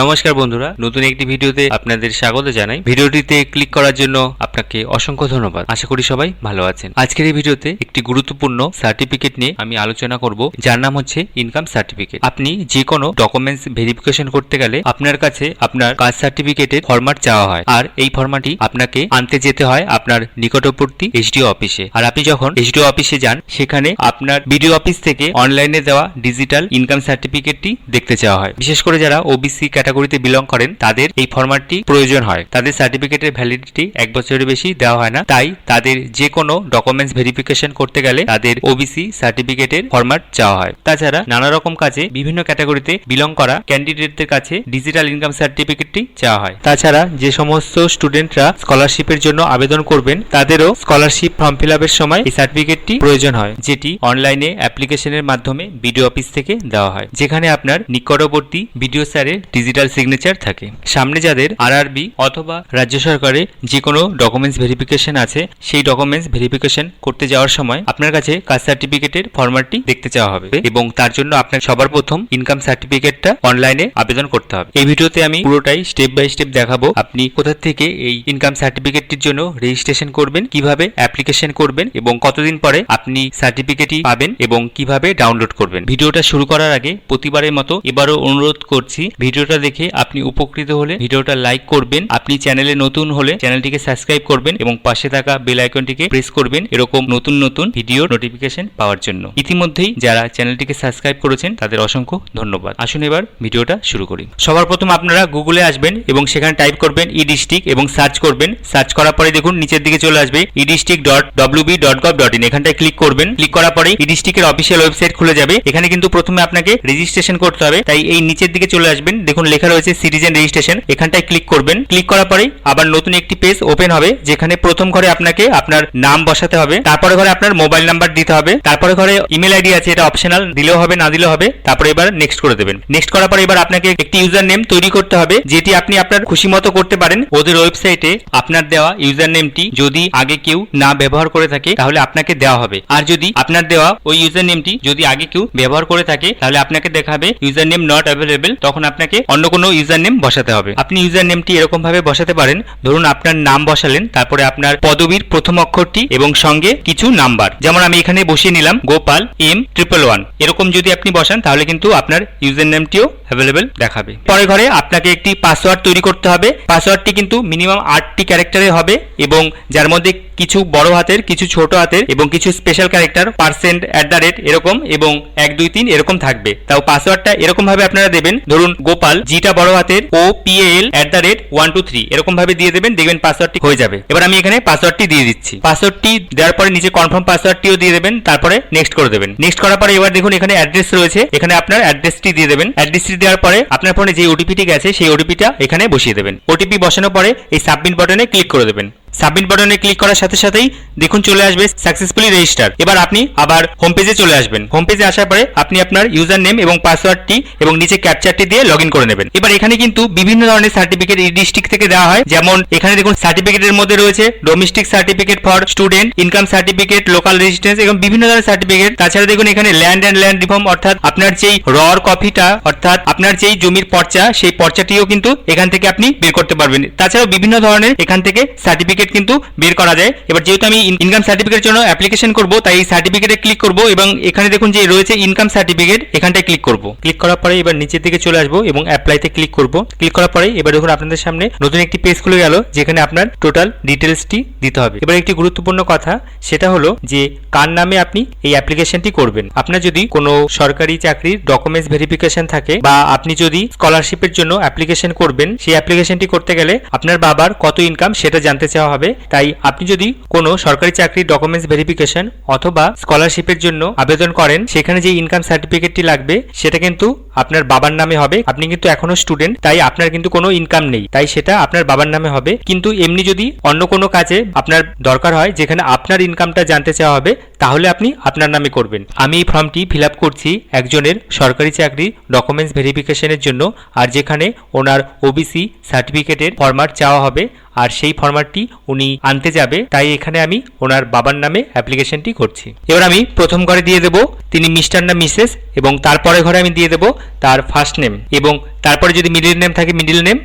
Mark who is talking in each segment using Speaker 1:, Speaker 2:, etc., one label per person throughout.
Speaker 1: নমস্কার বন্ধুরা, নতুন একটি ভিডিওতে আপনাদের স্বাগত জানাই। ভিডিওটিতে ক্লিক করার জন্য আপনাকে অসংখ্য ধন্যবাদ। আশা করি সবাই ভালো আছেন। আজকের এই ভিডিওতে একটি গুরুত্বপূর্ণ সার্টিফিকেট নিয়ে আমি আলোচনা করব, যার নাম হচ্ছে ইনকাম সার্টিফিকেট আপনি যে কোনো ডকুমেন্টস ভেরিফিকেশন করতে গেলে আপনার কাছে আপনার কাস্ট সার্টিফিকেটের ফরম্যাট চাওয়া হয়। আর এই ফরম্যাটটি আপনাকে আনতে যেতে হয় আপনার নিকটবর্তী এসডিও অফিসে আর আপনি যখন এসডিও অফিসে যান, সেখানে আপনার বিডিও অফিস থেকে অনলাইনে দেওয়া ডিজিটাল ইনকাম সার্টিফিকেটটি দেখতে চাওয়া হয়। বিশেষ করে যারা ওবিসি ক্যাটাগরিতে বিলং করেন, তাদের এই ফরম্যাটটি প্রয়োজন হয়। তাদের সার্টিফিকেটের ভ্যালিডিটি এক বছরের বেশি দেওয়া হয় না। তাই তাদের যে কোনো ডকুমেন্টস ভেরিফিকেশন করতে গেলে তাদের ওবিসি সার্টিফিকেটের ফরম্যাট চাওয়া হয়। তাছাড়া নানা রকম কাজে বিভিন্ন ক্যাটাগরিতে বিলং করা ক্যান্ডিডেটদের কাছে ডিজিটাল ইনকাম সার্টিফিকেটটি চাওয়া হয়। তাছাড়া যে সমস্ত স্টুডেন্টরা স্কলারশিপের জন্য আবেদন করবেন, তাদেরও স্কলারশিপ ফর্ম ফিল আপের সময় এই সার্টিফিকেটটি প্রয়োজন হয়, যেটি অনলাইনে অ্যাপ্লিকেশনের মাধ্যমে বিডিও অফিস থেকে দেওয়া হয়, যেখানে আপনার নিকটবর্তী বিডিও স্যারের ডিজিটাল সিগনেচার থাকে। সামনে যাদের আরআরবি অথবা রাজ্য সরকারের যে কোনো ডকুমেন্টস ভেরিফিকেশন আছে, সেই ডকুমেন্টস ভেরিফিকেশন করতে যাওয়ার সময় আপনার কাছে কাস্ট সার্টিফিকেটের ফরম্যাটটি দেখতে চাওয়া হবে এবং তার জন্য আপনার সবার প্রথম ইনকাম সার্টিফিকেটটা অনলাইনে আবেদন করতে হবে। এই ভিডিওতে আমি পুরোটাই স্টেপ বাই স্টেপ দেখাবো। আপনি কোথা থেকে এই ইনকাম সার্টিফিকেটটির জন্য রেজিস্ট্রেশন করবেন, কীভাবে অ্যাপ্লিকেশন করবেন এবং কতদিন পরে আপনি সার্টিফিকেটটি পাবেন এবং কীভাবে ডাউনলোড করবেন। ভিডিওটা শুরু করার আগে প্রতিবারের মতো এবারও অনুরোধ করছি, ভিডিওটা দেখে আপনি উপকৃত হলে ভিডিওটা লাইক করবেন। আপনি চ্যানেলে নতুন হলে চ্যানেলটিকে সাবস্ক্রাইব করবেন এবং পাশে থাকা বেল আইকনটিকে প্রেস করবেন এরকম নতুন নতুন ভিডিও নোটিফিকেশন পাওয়ার জন্য। ইতিমধ্যেই যারা চ্যানেলটিকে সাবস্ক্রাইব করেছেন, তাদের অসংখ্য ধন্যবাদ। আসুন এবার ভিডিওটা শুরু করি। সবার প্রথম আপনারা গুগলে আসবেন এবং সেখানে টাইপ করবেন ই ডিস্ট্রিক্ট এবং সার্চ করবেন। সার্চ করার পরে দেখুন নিচের দিকে চলে আসবে E district dot W B dot gov dot in. এখানটায় ক্লিক করবেন। ক্লিক করার পরে ই ডিস্ট্রিক্টের অফিসিয়াল ওয়েবসাইট খুলে যাবে। এখানে কিন্তু প্রথমে আপনাকে রেজিস্ট্রেশন করতে হবে। তাই এই নিচের দিকে চলে আসবেন। দেখুন লেখা রয়েছে সিটিজেন রেজিস্ট্রেশন। এখানটায় ক্লিক করবেন। ক্লিক করার পরে আবার নতুন একটি পেজ ওপেন হবে, যেখানে প্রথম ঘরে আপনাকে আপনার নাম বসাতে হবে, তারপরে ঘরে আপনার মোবাইল নাম্বার দিতে হবে, তারপরে ঘরে ইমেল আইডি আছে, এটা অপশনাল, দিলেও হবে, না দিলেও হবে, তারপরে এবার নেক্সট করে দেবেন। নেক্সট করার পরে এবার আপনাকে একটি ইউজার নেম তৈরি করতে হবে, যেটি আপনি আপনার খুশি মতো করতে পারেন। ওদের ওয়েবসাইটে আপনার দেওয়া ইউজার নেমটি যদি আগে কেউ না ব্যবহার করে থাকে, তাহলে আপনাকে দেওয়া হবে। আর যদি আপনার দেওয়া ওই ইউজার নেমটি যদি আগে কেউ ব্যবহার করে থাকে, তাহলে আপনাকে দেখাবে ইউজার নেম নট অ্যাভেলেবেল তখন আপনাকে অন্য কোনো ইউজার নেম বসাতে হবে। আপনি ইউজার নেমটি এরকম ভাবে বসাতে পারেন। ধরুন আপনার নাম বসালেন, তারপরে আপনার পদবীর প্রথম অক্ষরটি এবং সঙ্গে কিছু নাম্বার। যেমন আমি এখানে বসিয়ে নিলাম, গোপাল এম ট্রিপল ওয়ান এরকম যদি আপনি বসান, তাহলে কিন্তু আপনার ইউজার নেমটিও অ্যাভেলেবেল দেখাবে। পরে ঘরে আপনাকে একটি পাসওয়ার্ড তৈরি করতে হবে। পাসওয়ার্ডটি কিন্তু মিনিমাম আটটি ক্যারেক্টারে হবে এবং যার মধ্যে কিছু বড় হাতের, কিছু ছোট হাতের এবং কিছু special character percent at the rate এরকম এবং এক, দুই, তিন এরকম থাকবে। তাও পাসওয়ার্ডটা এরকম ভাবে আপনারা দেবেন। ধরুন গোপাল জিটা বড় হাতের O P L at the rate one two three এরকম ভাবে দিয়ে দেবেন, দেখবেন পাসওয়ার্ডটি হয়ে যাবে। এবার আমি এখানে পাসওয়ার্ডটি দিয়ে দিচ্ছি। পাসওয়ার্ডটি দেওয়ার পরে নিচে কনফার্ম পাসওয়ার্ডটিও দিয়ে দেবেন, তারপরে নেক্সট করে দেবেন। নেক্সট করার পরে এবার দেখুন এখানে অ্যাড্রেস রয়েছে। এখানে আপনার অ্যাড্রেসটি দিয়ে দেবেন। অ্যাড্রেসটি দেওয়ার পরে আপনার ফোনে যে ওটিপিটি গেছে, সেই ওটিপিটা এখানে বসিয়ে দেবেন। ওটিপি বসানোর পরে এই সাবমিট বাটনে ক্লিক করে দেবেন। সাবমিট বাটনে ক্লিক করার সাথে সাথেই দেখুন চলে আসবে সাকসেসফুলি রেজিস্টার এবার আপনি আবার হোম পেজে চলে আসবেন। হোম পেজে আসার পরে আপনি আপনার ইউজার নেম এবং পাসওয়ার্ডটি এবং নিচে ক্যাপচারটি দিয়ে লগ করে নেবেন। এবার এখানে কিন্তু বিভিন্ন ধরনের সার্টিফিকেট এই ডিস্ট্রিক্ট থেকে দেওয়া হয়। যেমন এখানে দেখুন সার্টিফিকেটের মধ্যে রয়েছে domestic certificate for student income certificate local resistance এবং বিভিন্ন ধরনের সার্টিফিকেট তাছাড়া দেখুন এখানে ল্যান্ড অ্যান্ড ল্যান্ড রিফর্ম অর্থাৎ আপনার যেই রর কপিটা অর্থাৎ আপনার যেই জমির পর্চা, সেই পর্চাটিও কিন্তু এখান থেকে আপনি বের করতে পারবেন। তাছাড়াও বিভিন্ন ধরনের এখান থেকে সার্টিফিকেট কিন্তু বের করা যায়। এবার যেহেতু আমি ইনকাম সার্টিফিকেটের জন্য অ্যাপ্লিকেশন করব, তাই এই সার্টিফিকেটে ক্লিক করব এবং এখানে দেখুন যে রয়েছে ইনকাম সার্টিফিকেট এখানটায় ক্লিক করব। ক্লিক করার পরে এবার নিচের দিকে চলে আসব এবং অ্যাপ্লাইতে ক্লিক করব। ক্লিক করার পরে এবার দেখুন আপনাদের সামনে নতুন একটি পেজ খুলে গেল, যেখানে আপনার টোটাল ডিটেলসটি দিতে হবে। এবার একটি গুরুত্বপূর্ণ কথা, সেটা হলো যে কার নামে আপনি এই অ্যাপ্লিকেশনটি করবেন। আপনার যদি কোনো সরকারি চাকরির ডকুমেন্টস ভেরিফিকেশন থাকে বা আপনি যদি স্কলারশিপের জন্য অ্যাপ্লিকেশন করবেন, সেই অ্যাপ্লিকেশনটি করতে গেলে আপনার বাবার কত ইনকাম সেটা জানতে চাওয়া হবে। তাই আপনি যদি কোনো সরকারি চাকরির ডকুমেন্টস ভেরিফিকেশন অথবা স্কলারশিপের জন্য আবেদন করেন, সেখানে যে ইনকাম সার্টিফিকেটটি লাগবে, সেটা কিন্তু আপনার বাবার নামে হবে। আপনি কিন্তু এখনও স্টুডেন্ট তাই আপনার কিন্তু কোনো ইনকাম নেই। তাই সেটা আপনার বাবার নামে হবে। কিন্তু এমনি যদি অন্য কোনো কাজে আপনার দরকার হয়, যেখানে আপনার ইনকামটা জানতে চাওয়া হবে, তাহলে আপনি আপনার নামে করবেন। আমি এই ফর্মটি ফিল করছি একজনের সরকারি চাকরি ডকুমেন্টস ভেরিফিকেশনের জন্য, আর যেখানে ওনার ওবিসি সার্টিফিকেটের ফরম্যাট চাওয়া হবে, আর সেই ফরম্যাটটি উনি আনতে যাবে। তাই এখানে আমি ওনার বাবার নামে অ্যাপ্লিকেশনটি করছি। এবার আমি প্রথম ঘরে দিয়ে দেব। তিনি মিস্টার না মিসেস, এবং তারপরে ঘরে আমি দিয়ে দেব তার ফার্স্ট নেম এবং তারপরে যদি মিডিল নেম থাকে মিডিল নেম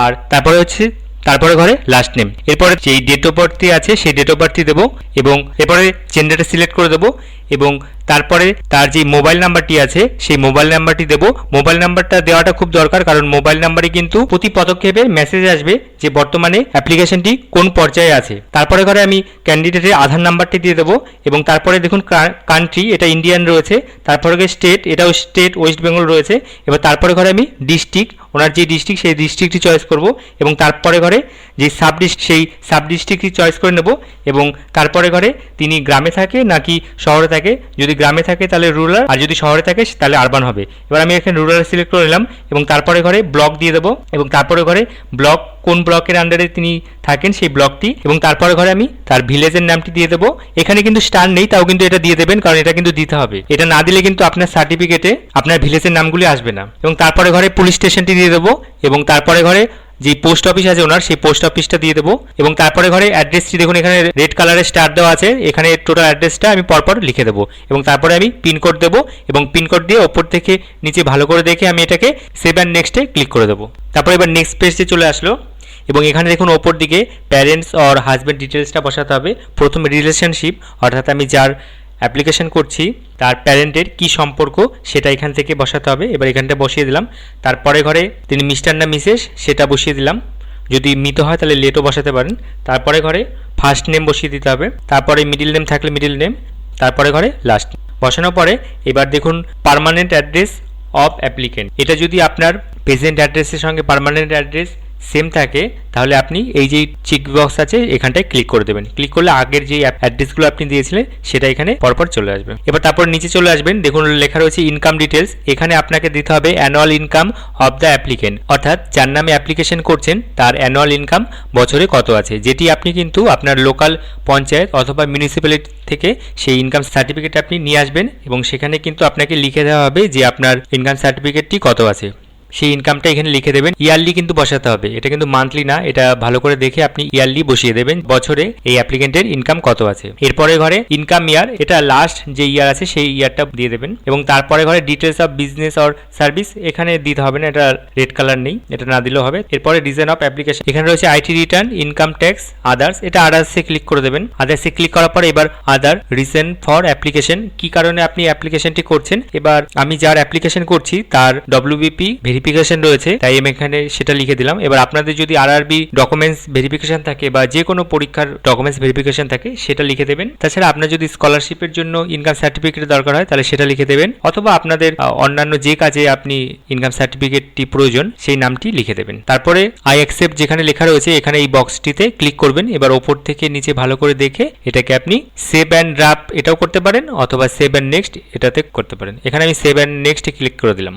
Speaker 1: আর তারপরে হচ্ছে, তারপরে ঘরে লাস্ট নেম এরপরে যেই ডেট অফ বার্থটি আছে, সেই ডেট অফ বার্থটি দেবো এবং এরপরে জেন্ডারটা সিলেক্ট করে দেবো। এবং তারপরে তার যে মোবাইল নাম্বারটি আছে, সেই মোবাইল নাম্বারটি দেবো। মোবাইল নাম্বারটা দেওয়াটা খুব দরকার, কারণ মোবাইল নাম্বারে কিন্তু প্রতি পদক্ষেপে মেসেজ আসবে যে বর্তমানে অ্যাপ্লিকেশনটি কোন পর্যায়ে আছে। তারপরে ঘরে আমি ক্যান্ডিডেটের আধার নাম্বারটি দিয়ে দেবো এবং তারপরে দেখুন কান্ট্রি এটা ইন্ডিয়ান রয়েছে, তারপরে স্টেট এটাও স্টেট ওয়েস্ট বেঙ্গল রয়েছে, এবার তারপরে ঘরে আমি ডিস্ট্রিক্ট ওনার যে ডিস্ট্রিক্ট সেই ডিস্ট্রিক্টটি চয়েস করব এবং তারপরে ঘরে যে সাব সেই সাব ডিস্ট্রিক্টটি চয়েস করে নেব এবং তারপরে ঘরে তিনি গ্রামে থাকে নাকি শহরে থাকে যদি গ্রামে থাকে তাহলে রুরাল আর যদি শহরে থাকে তাহলে আরবান হবে। এবার আমি এখানে রুরাল সিলেক্ট করে নিলাম, এবং তারপরে ঘরে ব্লক দিয়ে দেবো, এবং তারপরে ঘরে ব্লক কোন ব্লকের আন্ডারে তিনি থাকেন সেই ব্লকটি এবং তারপরে ঘরে আমি তার ভিলেজের নামটি দিয়ে দেবো। এখানে কিন্তু স্টার নেই, তাও কিন্তু এটা দিয়ে দেবেন, কারণ এটা কিন্তু দিতে হবে। এটা না দিলে কিন্তু আপনার সার্টিফিকেটে আপনার ভিলেজের নামগুলি আসবে না। এবং তারপরে ঘরে পুলিশ স্টেশনটি দিয়ে দেবো, এবং তারপরে ঘরে যে পোস্ট অফিস আছে ওনার, সেই পোস্ট অফিসটা দিয়ে দেবো। এবং তারপরে ঘরে অ্যাড্রেসটি দেখুন, এখানে রেড কালারের স্টার দেওয়া আছে। এখানে টোটাল অ্যাড্রেসটা আমি পরপর লিখে দেবো। এবং তারপরে আমি পিনকোড দেবো এবং পিনকোড দিয়ে ওপর থেকে নিচে ভালো করে দেখে আমি এটাকে সেভ অ্যান্ড নেক্সটে ক্লিক করে দেবো। তারপরে এবার নেক্সট পেজে চলে আসলো। এবং এখানে দেখুন, ওপর দিকে প্যারেন্টস অর হাজব্যান্ড ডিটেলসটা বসাতে হবে। প্রথমে রিলেশনশিপ অর্থাৎ আমি যার অ্যাপ্লিকেশন করছি, তার প্যারেন্টের কি সম্পর্ক সেটা এখান থেকে বসাতে হবে। এবার এখানটা বসিয়ে দিলাম। তারপরে ঘরে তিনি মিস্টার না মিসেস সেটা বসিয়ে দিলাম। যদি মৃত হয় তাহলে লেটও বসাতে পারেন। তারপরে ঘরে ফার্স্ট নেম বসিয়ে দিতে হবে। তারপরে মিডিল নেম থাকলে মিডিল নেম। তারপরে ঘরে লাস্ট বসানোর পরে এবার দেখুন পার্মানেন্ট অ্যাড্রেস অফ অ্যাপ্লিকেন্ট। এটা যদি আপনার প্রেজেন্ট অ্যাড্রেসের সঙ্গে পার্মানেন্ট অ্যাড্রেস সেম থাকে, তাহলে আপনি এই যে বক্স আছে, এখানটায় ক্লিক করে দেবেন। ক্লিক করলে আগের যে অ্যাড্রেসগুলো আপনি দিয়েছিলেন, সেটা এখানে পরপর চলে আসবে। এবার তারপর নিচে চলে আসবেন, দেখুন লেখা রয়েছে ইনকাম ডিটেলস এখানে আপনাকে দিতে হবে annual income of the applicant অর্থাৎ যার নামে অ্যাপ্লিকেশন করছেন, তার অ্যানুয়াল ইনকাম বছরে কত আছে। যেটি আপনি কিন্তু আপনার লোকাল পঞ্চায়েত অথবা মিউনিসিপ্যালিটি থেকে সেই ইনকাম সার্টিফিকেট আপনি নিয়ে আসবেন এবং সেখানে কিন্তু আপনাকে লিখে দেওয়া হবে যে আপনার ইনকাম সার্টিফিকেটটি কত আছে। সেই ইনকামটা এখানে লিখে দেবেন। ইয়ারলি কিন্তু বসাতে হবে। এটা কিন্তু মান্থলি না, এটা ভালো করে দেখে আপনি ইয়ারলি বসিয়ে দেবেন। বছরে এই অ্যাপ্লিকেন্টের ইনকাম কত আছে। এরপরে ঘরে ইনকাম ইয়ার এটা লাস্ট যে ইয়ার আছে, সেই ইয়ারটা দিয়ে দেবেন। এবং তারপরে ঘরে details of business or service এখানে দিতে হবে না, এটা রেড কালার নেই, এটা না দিলেও হবে। এরপরে ডিজাইন অফ অ্যাপ্লিকেশন এখানে রয়েছে IT return income tax others এটা আদার্সে ক্লিক করে দেবেন। আদার্সে ক্লিক করার পরে এবার আদার রিসেন্ট ফর অ্যাপ্লিকেশন কি কারণে আপনি অ্যাপ্লিকেশনটি করছেন? এবার আমি যার অ্যাপ্লিকেশন করছি, তার ডব্লিউবিপি ভেরিফিকেশন রয়েছে, তাই আমি এখানে সেটা লিখে দিলাম। এবার আপনাদের যদি আরআরবি ডকুমেন্টস ভেরিফিকেশন থাকে বা যে কোনো পরীক্ষার ডকুমেন্টস ভেরিফিকেশন থাকে, সেটা লিখে দেবেন। তাছাড়া আপনার যদি স্কলারশিপের জন্য ইনকাম সার্টিফিকেটের দরকার হয়, তাহলে সেটা লিখে দেবেন। অথবা আপনাদের অন্যান্য যে কাজে আপনি ইনকাম সার্টিফিকেটটি প্রয়োজন, সেই নামটি লিখে দেবেন। তারপরে আই অ্যাকসেপ্ট যেখানে লেখা রয়েছে, এখানে এই বক্সটিতে ক্লিক করবেন। এবার ওপর থেকে নিচে ভালো করে দেখে এটাকে আপনি সেভ অ্যান্ড ড্রাপ এটাও করতে পারেন, অথবা সেভ অ্যান্ড নেক্সট এটাতে করতে পারেন। এখানে আমি সেভ অ্যান্ড নেক্সটে ক্লিক করে দিলাম।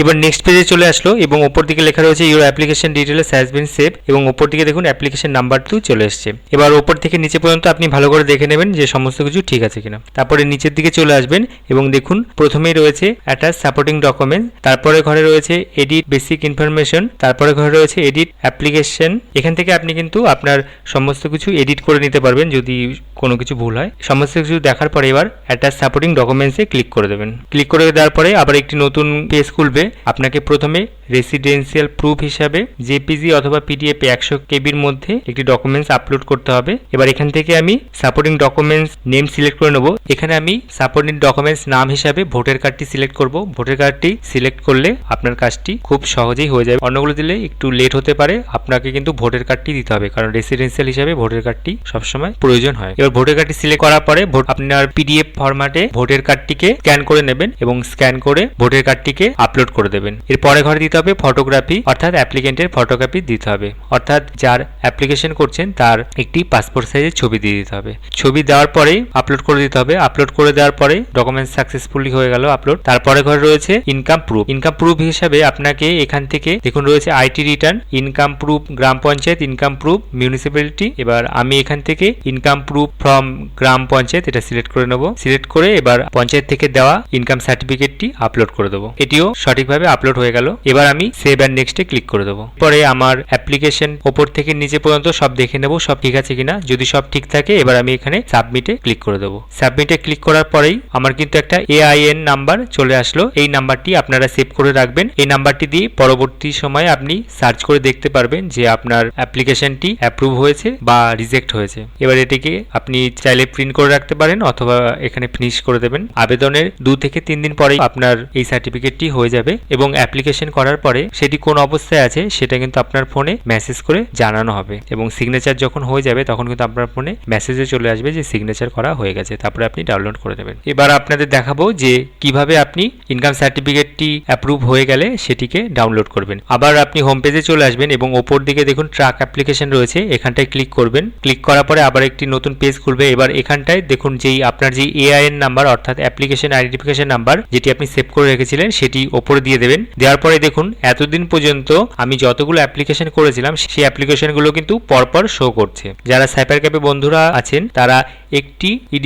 Speaker 1: এবার নেক্সট পেজে চলে আসলো এবং ওপর দিকে লেখা রয়েছে your application details has been save এবং ওপর দিকে দেখুন অ্যাপ্লিকেশন নাম্বারটিও চলে এসেছে। এবার ওপর থেকে নিচে পর্যন্ত আপনি ভালো করে দেখে নেবেন যে সমস্ত কিছু ঠিক আছে কিনা। তারপরে নিচের দিকে চলে আসবেন এবং দেখুন প্রথমেই রয়েছে অ্যাটাচ সাপোর্টিং ডকুমেন্ট তারপরে ঘরে রয়েছে এডিট বেসিক ইনফরমেশন তারপরে ঘরে রয়েছে এডিট অ্যাপ্লিকেশন এখান থেকে আপনি কিন্তু আপনার সমস্ত কিছু এডিট করে নিতে পারবেন যদি কোনো কিছু ভুল হয়। সমস্ত কিছু দেখার পরে এবার অ্যাটাচ সাপোর্টিং ডকুমেন্টসে ক্লিক করে দেবেন। ক্লিক করে দেওয়ার পরে আবার একটি নতুন পেজ খুলবে। আপনাকে প্রথমে রেসিডেন্সিয়াল প্রুফ হিসাবে জেপিজি অথবা পিডিএফ একশো কেবির মধ্যে একটি ডকুমেন্টস আপলোড করতে হবে। এবার এখান থেকে আমি সাপোর্টিং ডকুমেন্টস নেম সিলেক্ট করে নেব। এখানে আমি সাপোর্টিং ডকুমেন্টস নাম হিসাবে ভোটার কার্ডটি সিলেক্ট করব। ভোটার কার্ডটি সিলেক্ট করলে আপনার কাজটি খুব সহজেই হয়ে যাবে। অন্যগুলো দিলে একটু লেট হতে পারে। আপনাকে কিন্তু ভোটার কার্ডটি দিতে হবে, কারণ রেসিডেন্সিয়াল হিসাবে ভোটার কার্ডটি সবসময় প্রয়োজন হয়। এবার ভোটার কার্ডটি সিলেক্ট করার পরে আপনার পিডিএফ ফরম্যাটে ভোটার কার্ডটিকে স্ক্যান করে নেবেন এবং স্ক্যান করে ভোটার কার্ডটিকে আপলোড করে দেবেন। এর পরে ঘরে দিতে হবে ফটোগ্রাফি অর্থাৎ অ্যাপ্লিকেন্টের ফটোগ্রাফি দিতে হবে। অর্থাৎ যার অ্যাপ্লিকেশন করছেন, তার একটি পাসপোর্ট সাইজের ছবি দিয়ে দিতে হবে। ছবি দেওয়ার পরেই আপলোড করে দিতে হবে। আপলোড করে দেওয়ার পরে ডকুমেন্ট সাকসেসফুলি হয়ে গেল আপলোড তারপরে ঘরে রয়েছে ইনকাম প্রুফ ইনকাম প্রুফ হিসাবে আপনাকে এখান থেকে দেখুন, রয়েছে আইটি রিটার্ন ইনকাম প্রুফ গ্রাম পঞ্চায়েত ইনকাম প্রুফ মিউনিসিপ্যালিটি এবার আমি এখান থেকে ইনকাম প্রুফ ফ্রম গ্রাম পঞ্চায়েত, এটা সিলেক্ট করে নেব। সিলেক্ট করে এবার পঞ্চায়েত থেকে দেওয়া ইনকাম সার্টিফিকেটটি আপলোড করে দেবো। এটিও সঠিকভাবে আপলোড হয়ে গেল। এবার আমি সেভ অ্যান্ড নেক্সটে ক্লিক করে দেবো। পরে আমার অ্যাপ্লিকেশন ওপর থেকে নিচে পর্যন্ত সব দেখে নেব, সব ঠিক আছে কিনা। যদি সব ঠিক থাকে, এবার আমি এখানে সাবমিটে ক্লিক করে দেবো। সাবমিটে ক্লিক করার পরেই আমার কিন্তু একটা এআইএন নাম্বার চলে আসলো। এই নাম্বারটি আপনারা সেভ করে রাখবেন। এই নাম্বারটি দিয়ে পরবর্তী সময়ে আপনি সার্চ করে দেখতে পারবেন যে আপনার অ্যাপ্লিকেশনটি অ্যাপ্রুভ হয়েছে বা রিজেক্ট হয়েছে। এবার এটিকে আপনি চাইলে প্রিন্ট করে রাখতে পারেন অথবা এখানে ফিনিশ করে দেবেন। আবেদনের দু থেকে তিন দিন পরেই আপনার এই সার্টিফিকেটটি হয়ে যাবে এবং অ্যাপ্লিকেশন করার পরে সেটি কোন অবস্থায় আছে সেটা কিন্তু আপনার ফোনে মেসেজ করে জানানো হবে। এবং সিগনেচার যখন হয়ে যাবে তখন কিন্তু আপনার ফোনে মেসেজে চলে আসবে যে সিগনেচার করা হয়ে গেছে। তারপরে আপনি ডাউনলোড করে দেবেন। এবার আপনাদের দেখাবো যে কীভাবে আপনি ইনকাম সার্টিফিকেটটি অ্যাপ্রুভ হয়ে গেলে সেটিকে ডাউনলোড করবেন। আবার আপনি হোম পেজে চলে আসবেন এবং ওপর দিকে দেখুন ট্রাক অ্যাপ্লিকেশন রয়েছে। এখানটায় ক্লিক করবেন। ক্লিক করার পরে আবার একটি নতুন পেজ খুলবে। এবার এখানটায় দেখুন যেই আপনার যে এআইএন নাম্বার অর্থাৎ অ্যাপ্লিকেশন আইডেন্টিফিকেশন নাম্বার যেটি আপনি সেভ করে রেখেছিলেন, সেটি ওপরে দিয়ে দেবেন। দেওয়ার পরে দেখুন এতদিন পর্যন্ত আমি যতগুলো অ্যাপ্লিকেশন করেছিলাম, সেই অ্যাপ্লিকেশনগুলো কিন্তু পরপর শো করছে। যারা সাইবার ক্যাপে বন্ধুরা আছেন, তারা একটি ই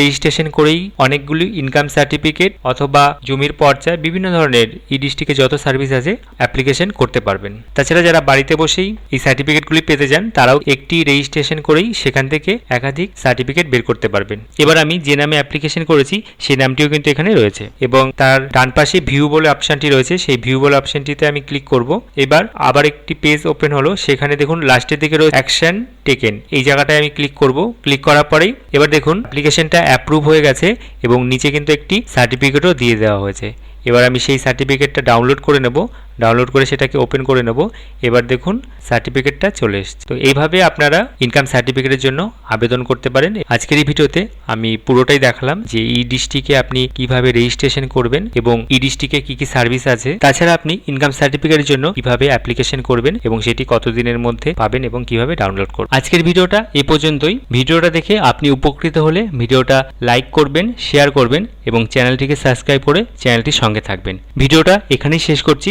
Speaker 1: রেজিস্ট্রেশন করেই অনেকগুলি ইনকাম সার্টিফিকেট অথবা জমির পর্চায় বিভিন্ন ধরনের ই যত সার্ভিস আছে অ্যাপ্লিকেশন করতে পারবেন। তাছাড়া যারা বাড়িতে বসেই এই সার্টিফিকেটগুলি পেতে যান তারাও একটি রেজিস্ট্রেশন করেই সেখান থেকে একাধিক সার্টিফিকেট বের করতে পারবেন। এবার আমি যে নামে অ্যাপ্লিকেশন করেছি, সেই নামটিও কিন্তু এখানে রয়েছে এবং তার ডান পাশে ভিউ বলে অপশনটি রয়েছে। সেই ভিউ বলে অপশনটিতে আমি ক্লিক করব। এবার আবার একটি পেজ ওপেন হলো। সেখানে দেখুন লাস্টের দিকে রয়েছে অ্যাকশন টেকেন এই জায়গাটায় আমি ক্লিক করব। ক্লিক করার পরেই এবার দেখুন অ্যাপ্লিকেশনটা অ্যাপ্রুভ হয়ে গেছে এবং নিচে কিন্তু একটি সার্টিফিকেটও দিয়ে দেওয়া হয়েছে। এবার আমি সেই সার্টিফিকেটটা ডাউনলোড করে নেব। ডাউনলোড করে সেটাকে ওপেন করে নেব। এবার দেখুন সার্টিফিকেটটা চলে এসছে। তো এইভাবে আপনারা ইনকাম সার্টিফিকেটের জন্য আবেদন করতে পারেন। আজকের এই ভিডিওতে আমি পুরোটাই দেখালাম যে ই ডিস্ট্রিক্টে আপনি কীভাবে রেজিস্ট্রেশন করবেন এবং ই ডিস্ট্রিক্টে কি কি সার্ভিস আছে। তাছাড়া আপনি ইনকাম সার্টিফিকেটের জন্য কীভাবে অ্যাপ্লিকেশন করবেন এবং সেটি কতদিনের মধ্যে পাবেন এবং কীভাবে ডাউনলোড করবেন। আজকের ভিডিওটা এ পর্যন্তই। ভিডিওটা দেখে আপনি উপকৃত হলে ভিডিওটা লাইক করবেন শেয়ার করবেন এবং চ্যানেলটিকে সাবস্ক্রাইব করে চ্যানেলটির সঙ্গে থাকবেন। ভিডিওটা এখানেই শেষ করছি।